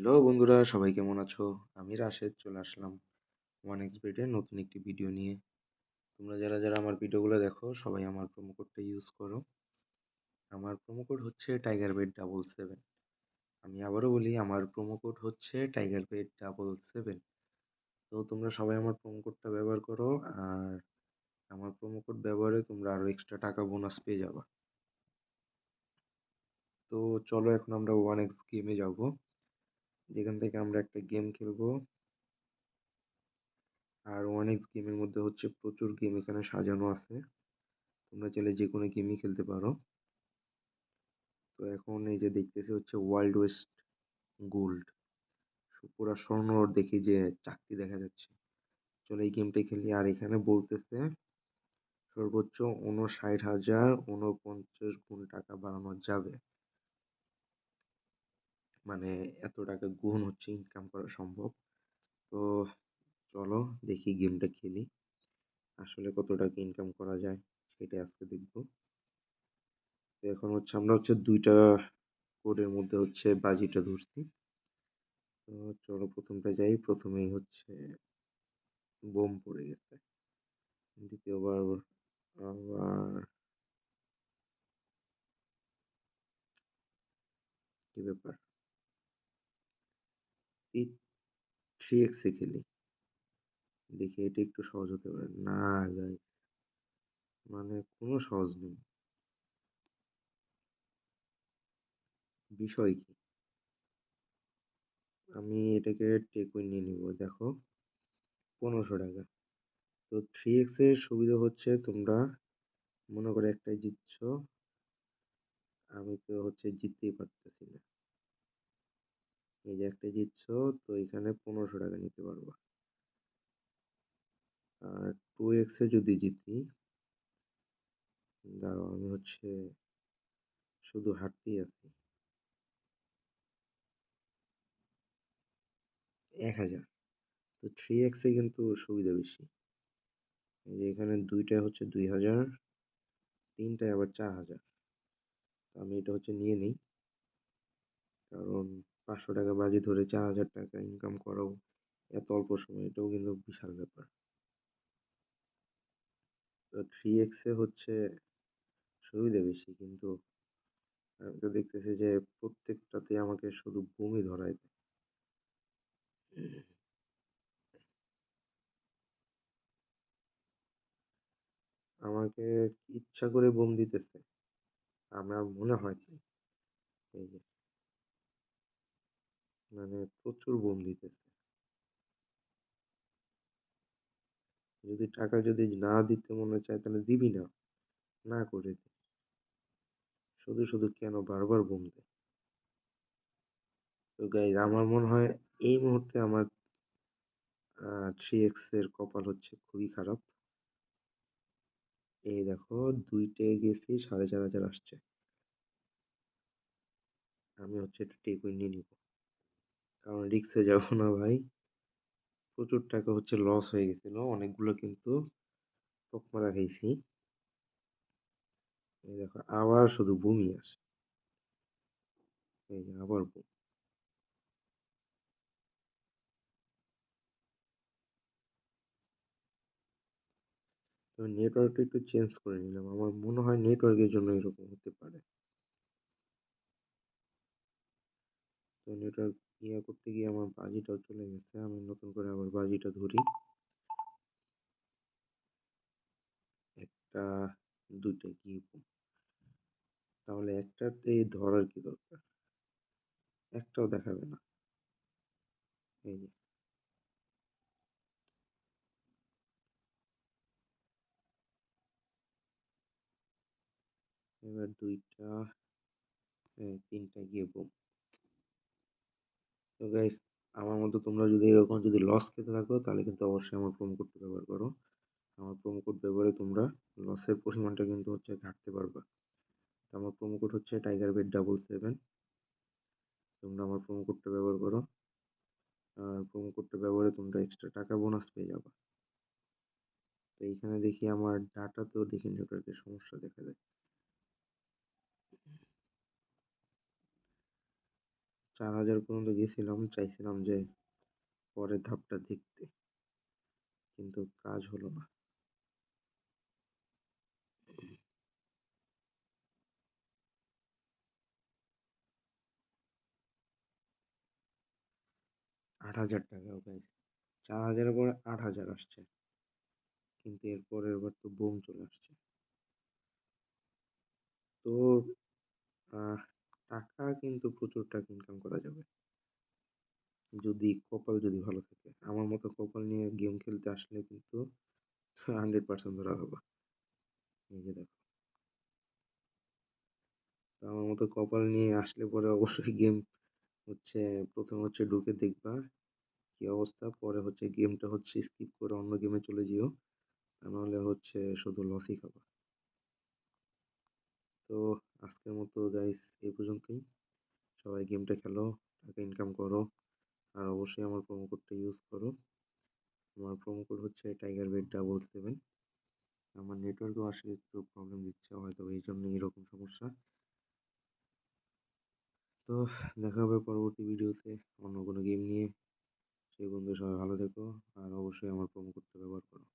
Hello বন্ধুরা, সবাই কেমন আছো? আমি রাশেদ, চলে আসলাম ওয়ান এক্স বেডের নতুন একটি ভিডিও নিয়ে। তোমরা যারা যারা আমার ভিডিওগুলো দেখো, সবাই আমার প্রোমো কোডটা ইউজ করো। আমার প্রোমো কোড হচ্ছে টাইগার বেড ডাবল সেভেন আমি আবারও বলি, আমার প্রোমো কোড হচ্ছে টাইগার বেড ডাবল সেভেন তো তোমরা সবাই আমার প্রোমো কোডটা ব্যবহার করো, আর আমার প্রোমো কোড ব্যবহারে তোমরা আরও এক্সট্রা টাকা বোনাস পেয়ে যাবা। তো চলো এখন আমরা ওয়ান এক্স গেমে যাব। যেখান থেকে আমরা একটা গেম খেলব। আর এক্স গেমের মধ্যে হচ্ছে প্রচুর গেম এখানে সাজানো আছে। তোমরা চাইলে যে কোনো গেমই খেলতে পারো। তো এখন এই যে দেখতেছি হচ্ছে ওয়ার্ল্ড ওয়েস্ট গোল্ড পুরো স্বর্ণ দেখি যে চাকতি দেখা যাচ্ছে। চলো এই গেমটা খেলি। আর এখানে বলতেছে সর্বোচ্চ উনষাট হাজার উনপঞ্চাশ গুণ টাকা বাড়ানো যাবে। মানে এত টাকা গুণ হচ্ছে ইনকাম করা সম্ভব। তো চলো দেখি গেমটা খেলি। আসলে কত টাকা ইনকাম করা যায় সেটা আজকে দেখব। এখন হচ্ছে আমরা হচ্ছে দুইটা কোডের মধ্যে হচ্ছে বাজিটা ধরছি। তো চলো প্রথমটা যাই। প্রথমেই হচ্ছে বোম পড়ে গেছে। দ্বিতীয়বার আবার কি ব্যাপার? থ্রি এক্সে খেলি দেখি এটা একটু সহজ হতে পারে। না গাইস মানে কোনো সহজ নেই। বিষয় কি? আমি এটাকে টেকুইন নিয়ে নিব। দেখো, পনেরোশো টাকা। তো থ্রি এক্সের সুবিধা হচ্ছে তোমরা মনে করে একটাই জিতছ। আমি তো হচ্ছে জিততেই পারতেছি না। এই যে একটা জিতছ তো এখানে পনেরোশো টাকা নিতে পারবা। আর টু এক্সে যদি জিতি, দাঁড়াও, আমি হচ্ছে শুধু হাঁটতেই আছি। এক হাজার। তো থ্রি এক্সে কিন্তু সুবিধা বেশি। যে এখানে দুইটা হচ্ছে দুই হাজার, তিনটায় আবার চার হাজার। আমি এটা হচ্ছে নিয়ে নিই। কারণ পাঁচশো টাকা বাজি ধরে চার হাজার টাকা ইনকাম করাও এত অল্প সময়, এটাও কিন্তু বিশাল ব্যাপার। তো থ্রি এক্সে হচ্ছে সুবিধা বেশি, কিন্তু আমি তো দেখতেছি যে প্রত্যেকটাতে আমাকে শুধু বমি ধরায় আমাকে ইচ্ছা করে বোম দিতেছে, আমার মনে হয় এই যে মানে প্রচুর বোম দিতেছে। যদি টাকা যদি না দিতে মনে চায় তাহলে দিবি না। না করে দে। শুধু শুধু কেন বারবার বোম দেয়? তো গাইজ আমার মনে হয় এই মুহূর্তে আমার থ্রি এক্সের কপাল হচ্ছে খুবই খারাপ। এই দেখো দুইটে গেছি সাড়ে চার হাজার আসছে। আমি হচ্ছে একটু টেকুই নিয়ে নিব। কারণ রিক্সে যাব না ভাই। প্রচুর টাকা হচ্ছে লস হয়ে গেছিল, অনেকগুলো কিন্তু টক মারা খাইছি। এই দেখো, আবার শুধু বমি আসে। এই আবার বমি। তো নেটওয়ার্কটা একটু চেঞ্জ করে নিলাম। আমার মনে হয় নেটওয়ার্কের জন্য এরকম হতে পারে। তো নেটওয়ার্ক ইয়ে করতে গিয়ে আমার বাজিটাও চলে গেছে, আমি নতুন করে আবার বাজিটা ধরি। একটা, দুইটা কি? তাহলে একটাতে ধরার কি দরকার? একটাও দেখাবে না। এই যে। এবার দুইটা তিনটা গিয়ে বোম। তো গাইস আমার মতো তোমরা যদি এরকম যদি লস খেতে থাকো, তাহলে কিন্তু অবশ্যই আমার প্রোমো কোডটা ব্যবহার করো। আমার প্রোমো কোড ব্যবহারে তোমরা লসের পরিমাণটা কিন্তু হচ্ছে ঘাটতে পারবা। আমার প্রোমো কোড হচ্ছে টাইগার বেড ডাবল সেভেন তোমরা আমার প্রোমো কোডটা ব্যবহার করো। আর প্রোমো কোডটা ব্যবহারে তোমরা এক্সট্রা টাকা বোনাস পেয়ে যাবা। তো এইখানে দেখি আমার ডাটাতেও দেখি নেটওয়ার্কের সমস্যা দেখা যায় চার হাজার পর্যন্ত গেছিলাম, চাইছিলাম যে পরের ধাপটা দেখতে। কিন্তু কাজ হলো না। আট হাজার টাকা গাইস চার হাজারের পরে আট হাজার আসছে। কিন্তু এর পরের বার তো বুম চলে আসছে। তো টাকা কিন্তু প্রচুর টাকা ইনকাম করা যাবে। যদি কপাল যদি ভালো থাকে, আমার মতো কপাল নিয়ে গেম খেলতে আসলে কিন্তু হান্ড্রেড পার্সেন্ট ধরা হবে। এই যে দেখো। আমার মতো কপাল নিয়ে আসলে পরে অবশ্যই গেম হচ্ছে, প্রথমে হচ্ছে ঢুকে দেখবা কি অবস্থা, পরে হচ্ছে গেমটা হচ্ছে স্কিপ করে অন্য গেমে চলে যেও। তা নাহলে হচ্ছে শুধু লসই খাবা। তো আজকের মতো গাইস এই পর্যন্তই। সবাই গেমটা খেলো, টাকা ইনকাম করো, আর অবশ্যই আমার প্রোমো কোডটা ইউজ করো। আমার প্রোমো কোড হচ্ছে টাইগার বেড ডাবল সেভেন আমার নেটওয়ার্কও আসলে একটু প্রবলেম দিচ্ছে, হয়তো এই জন্য এরকম সমস্যা। তো দেখা হবে পরবর্তী ভিডিওতে অন্য কোনো গেম নিয়ে। সেই বন্ধু সবাই ভালো থেকো, আর অবশ্যই আমার প্রোমো কোডটা ব্যবহার করো।